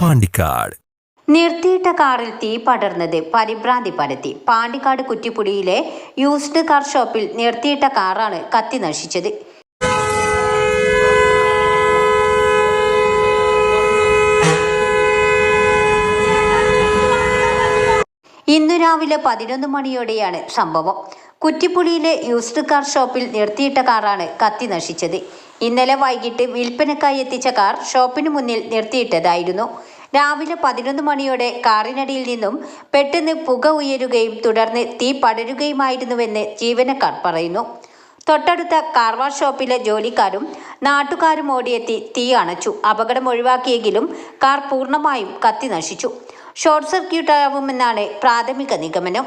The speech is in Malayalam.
പാണ്ടിക്കാട്. നിർത്തിയിട്ട കാറിൽ തീ പടർന്നത് പരിഭ്രാന്തി പരത്തി. പാണ്ടിക്കാട് കുറ്റിപ്പുടിയിലെ യൂസ്ഡ് കാർ ഷോപ്പിൽ നിർത്തിയിട്ട കാറാണ് കത്തി നശിച്ചത്. ഇന്നു രാവിലെ പതിനൊന്ന് മണിയോടെയാണ് സംഭവം. കുറ്റിപ്പുളിയിലെ യൂസ്ഡ് കാർ ഷോപ്പിൽ നിർത്തിയിട്ട കാറാണ് കത്തി നശിച്ചത്. ഇന്നലെ വൈകിട്ട് വിൽപ്പനക്കായി എത്തിച്ച കാർ ഷോപ്പിന് മുന്നിൽ നിർത്തിയിട്ടതായിരുന്നു. രാവിലെ പതിനൊന്ന് മണിയോടെ കാറിനടിയിൽ നിന്നും പെട്ടെന്ന് പുക ഉയരുകയും തുടർന്ന് തീ പടരുകയുമായിരുന്നുവെന്ന് ജീവനക്കാർ പറയുന്നു. തൊട്ടടുത്ത കാർവാർ ഷോപ്പിലെ ജോലിക്കാരും നാട്ടുകാരും ഓടിയെത്തി തീ അണച്ചു. അപകടം ഒഴിവാക്കിയെങ്കിലും കാർ പൂർണമായും കത്തി നശിച്ചു. ഷോർട്ട് സർക്യൂട്ട് ആവുമെന്നാണ് പ്രാഥമിക നിഗമനം.